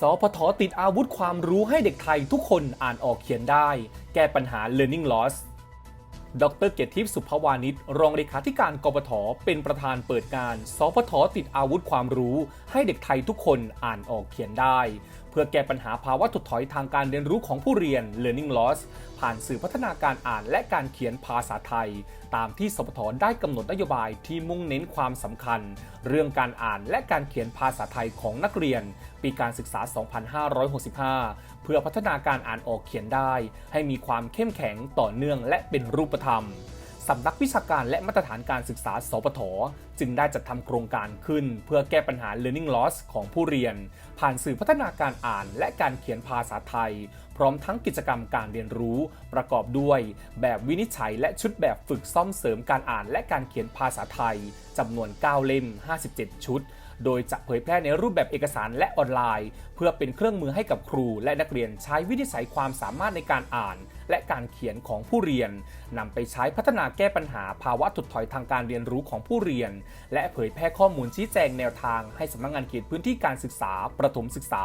สพทติดอาวุธความรู้ให้เด็กไทยทุกคนอ่านออกเขียนได้ แก้ปัญหา learning loss ดรเกียรติทิพย์สุภวานิชรองเลขาธิการกปทเป็นประธานเปิดงาน สพทติดอาวุธความรู้ ให้เด็กไทยทุกคนอ่านออกเขียนได้ เพื่อแก้ปัญหาภาวะถดถอยทางการเรียนรู้ของผู้เรียน learning loss ผ่านสื่อพัฒนาการอ่านและการเขียนภาษาไทย ตามที่สพทได้กำหนดนโยบายที่มุ่งเน้นความสำคัญ เรื่องการอ่านและการเขียนภาษาไทยของนักเรียน ปีการศึกษา 2565 เพื่อพัฒนาการอ่านออกเขียนได้ ให้มีความเข้มแข็งต่อเนื่องและเป็นรูปธรรมสำนักวิชาการและมาตรฐานการศึกษา สปท จึงได้จัดทำโครงการขึ้น เพื่อแก้ปัญหา learning loss ของผู้เรียน ผ่านสื่อพัฒนาการอ่านและการเขียนภาษาไทย พร้อมทั้งกิจกรรมการเรียนรู้ ประกอบด้วย แบบวินิจฉัยและชุดแบบฝึกซ่อมเสริมการอ่านและการเขียนภาษาไทยจำนวน 9 เล่ม 57 ชุด โดยจะเผยแพร่ในรูปแบบเอกสารและออนไลน์ เพื่อเป็นเครื่องมือให้กับครู และนักเรียนใช้วินิจฉัยความสามารถในการอ่าน และการเขียนของผู้เรียนนำไปใช้พัฒนาแก้ปัญหาภาวะถดถอยทางการเรียนรู้ของผู้เรียน และเผยแพร่ข้อมูลชี้แจงแนวทางให้สำนักงานเขตพื้นที่การศึกษา ประถมศึกษา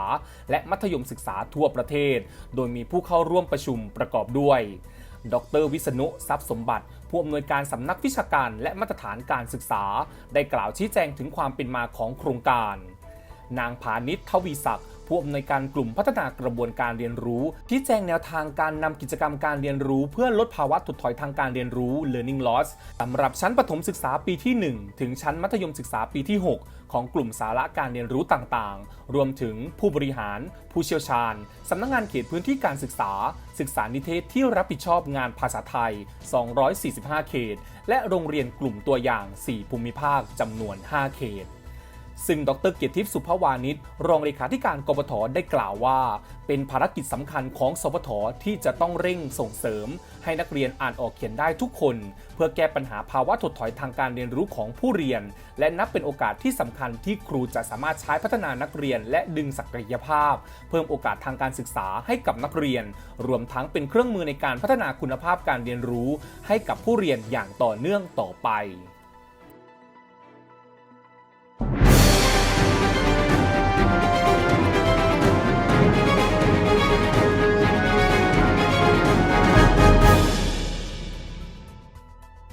และมัธยมศึกษาทั่วประเทศ โดยมีผู้เข้าร่วมประชุมประกอบด้วย ดรวิษณุทรัพย์สมบัติผู้อำนวยการสำนักวิชาการและมาตรฐานการศึกษา ได้กล่าวชี้แจงถึงความเป็นมาของโครงการ นางพาณิชทวีศักดิ์ผู้อำนวยการกลุ่มพัฒนากระบวนการเรียนรู้ ที่แจงแนวทางการนำกิจกรรมการเรียนรู้ เพื่อลดภาวะถดถอยทางการเรียนรู้ learning loss สำหรับชั้นประถมศึกษาปีที่ 1 ถึงชั้นมัธยมศึกษาปีที่ 6 ของกลุ่มสาระการเรียนรู้ต่างๆ รวมถึงผู้บริหาร ผู้เชี่ยวชาญสำนักงานเขตพื้นที่การศึกษา ศึกษานิเทศที่รับผิดชอบงานภาษาไทย 245 เขต และโรงเรียนกลุ่มตัวอย่าง 4 ภูมิภาคจำนวน 5 เขต ซึ่งดรเกียรติทิพย์สุภวานิชรองเลขาธิการกปทได้กล่าวว่า เป็นภารกิจสำคัญของสปทที่จะต้องเร่งส่งเสริม ให้นักเรียนอ่านออกเขียนได้ทุกคน เพื่อแก้ปัญหาภาวะถดถอยทางการเรียนรู้ของผู้เรียน และนับเป็นโอกาสที่สำคัญที่ครูจะสามารถใช้พัฒนานักเรียน และดึงศักยภาพ เพิ่มโอกาสทางการศึกษาให้กับนักเรียน รวมทั้งเป็นเครื่องมือในการพัฒนาคุณภาพการเรียนรู้ ให้กับผู้เรียนอย่างต่อเนื่องต่อไป